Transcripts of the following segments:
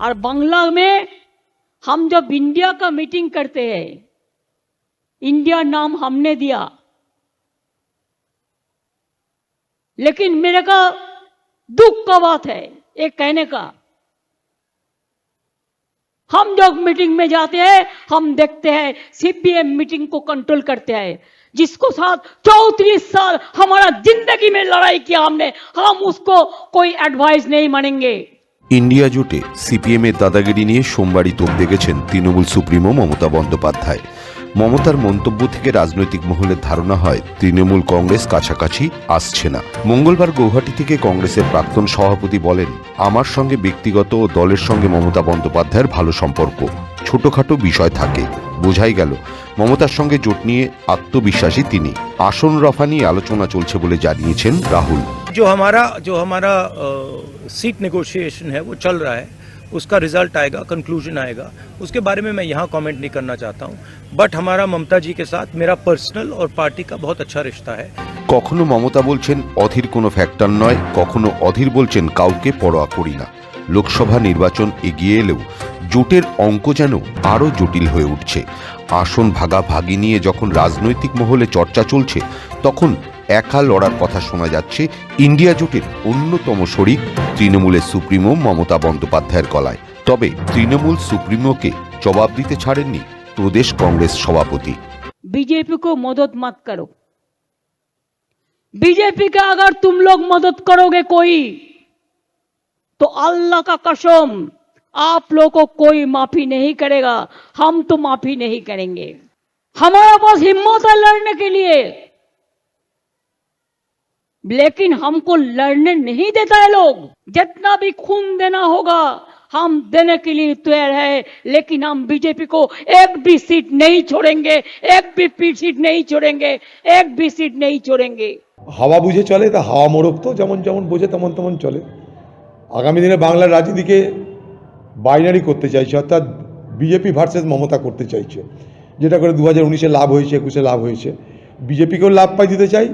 और बांग्ला में हम जब इंडिया का मीटिंग करते हैं, इंडिया नाम हमने दिया। लेकिन मेरे का दुख का बात है, एक कहने का, हम जो मीटिंग में जाते हैं, हम देखते हैं सीपीएम मीटिंग को कंट्रोल करते हैं, जिसको साथ चौतीस साल हमारा ज़िंदगी में लड़ाई किया हमने, हम उसको कोई एडवाइस नहीं मानेंगे। ইন্ডিয়া জোটে সিপিএম এর দাদাগিরি নিয়ে সোমবারই তোপ দেখেছেন তৃণমূল সুপ্রিমো মমতা বন্দ্যোপাধ্যায়। মমতার মন্তব্য থেকে রাজনৈতিক মহলের ধারণা হয়, তৃণমূল কংগ্রেস কাছাকাছি আসছে না। মঙ্গলবার গৌহাটি থেকে কংগ্রেসের প্রাক্তন সভাপতি বলেন, আমার সঙ্গে ব্যক্তিগত ও দলের সঙ্গে মমতা বন্দ্যোপাধ্যায়ের ভালো সম্পর্ক। ছোটখাটো বিষয় থাকে। বোঝাই গেল, মমতার সঙ্গে জোট নিয়ে আত্মবিশ্বাসী তিনি। আসন রফা নিয়ে আলোচনা চলছে বলে জানিয়েছেন রাহুল। जो हमारा जो हमारा सीट नेगोशिएशन है वो चल रहा है उसका रिजल्ट आएगा कंक्लूजन आएगा उसके बारे में मैं यहाँ कमेंट नहीं करना चाहता हूँ बट हमारा ममता जी के साथ मेरा पर्सनल और पार्टी का बहुत अच्छा रिश्ता है কখনো মমতা বলছেন অধীর কোনো ফ্যাক্টর নয় কখনো অধীর বলছেন কাউকে পরোয়া করি না লোকসভা নির্বাচন এগিয়ে এলেও জোটের অঙ্ক যেন আরও জটিল হয়ে উঠছে আসন ভাগাভাগি নিয়ে যখন রাজনৈতিক মহলে চর্চা চলছে তখন একা লড়ার কথা শোনা যাচ্ছে ইন্ডিয়া জোটের অন্যতম শরিক তৃণমূলের সুপ্রিমো মমতা বন্দ্যোপাধ্যায়ের গলায় তবে তৃণমূল সুপ্রিমোকে জবাব দিতে ছাড়েননি প্রদেশ কংগ্রেস সভাপতি बीजेपी को मदद मत करो बीजेपी का अगर तुम लोग मदद करोगे कोई तो अल्लाह का कसम आप लोग को कोई माफी नहीं करेगा हम तो माफी नहीं करेंगे हमारे पास हिम्मत है लड़ने के लिए लेकिन हमको लड़ने नहीं देता है लोग जितना भी खून देना होगा हम देने के लिए तैयार है लेकिन हम बीजेपी को एक भी सीट नहीं छोड़ेंगे एक भी पी- सीट नहीं छोड़ेंगे एक भी सीट नहीं छोड़ेंगे হাওয়া বুঝে চলে তা হাওয়া মোড়ক তো যেমন যেমন বোঝে তেমন তেমন চলে আগামী দিনে বাংলার রাজনীতিকে বাইনারি করতে চাইছে অর্থাৎ বিজেপি ভার্সেস মমতা করতে চাইছে যেটা করে দু হাজার উনিশে লাভ হয়েছে একুশে লাভ হয়েছে বিজেপিকেও লাভ পাই দিতে চাই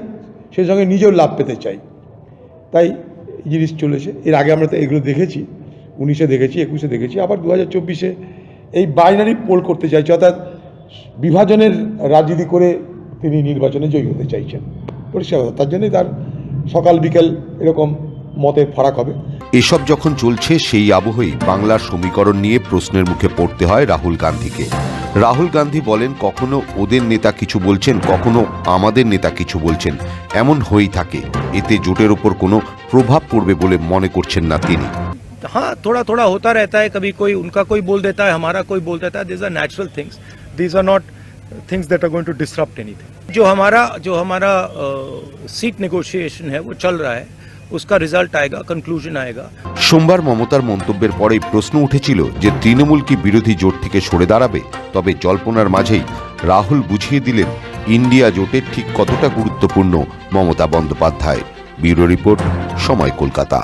সেই সঙ্গে নিজেও লাভ পেতে চাই। তাই জিনিস চলেছে। এর আগে আমরা তো এগুলো দেখেছি, উনিশে দেখেছি, একুশে দেখেছি, আবার দু হাজার চব্বিশে এই বাইনারি পোল করতে চাইছে, অর্থাৎ বিভাজনের রাজনীতি করে তিনি নির্বাচনে জয়ী হতে চাইছেন। পরিষ্কার তার জন্যই তার সকাল বিকেল এরকম মতের ফারাক হবে এসব যখন চলছে সেই আবহেই বাংলার সমীকরণ নিয়ে প্রশ্নের মুখে পড়তে হয় রাহুল গান্ধীকে রাহুল গান্ধী বলেন কখনো ওদের নেতা কিছু বলছেন কখনো আমাদের নেতা কিছু বলছেন এমন হয়েই থাকে এতে জোটের ওপর কোনো প্রভাব পড়বে বলে মনে করছেন না তিনি हाँ थोड़ा थोड़ा होता रहता है कभी कोई उनका कोई बोल देता है हमारा कोई बोल देता है this are natural things these are not things that are going to disrupt anything जो हमारा जो हमारा सीट नेगोशिएशन है वो चल रहा है उसका रिजल्ट आएगा कंक्लूजन आएगा সোমবার মমতার মন্তব্যের পরেই প্রশ্ন উঠেছিল যে তৃণমূল কি বিরোধী জোট থেকে সরে দাঁড়াবে তবে জল্পনার মাঝেই রাহুল বুঝিয়ে দিলেন ইন্ডিয়া জোটের ঠিক কতটা গুরুত্বপূর্ণ মমতা বন্দ্যোপাধ্যায় ব্যুরো রিপোর্ট সময় কলকাতা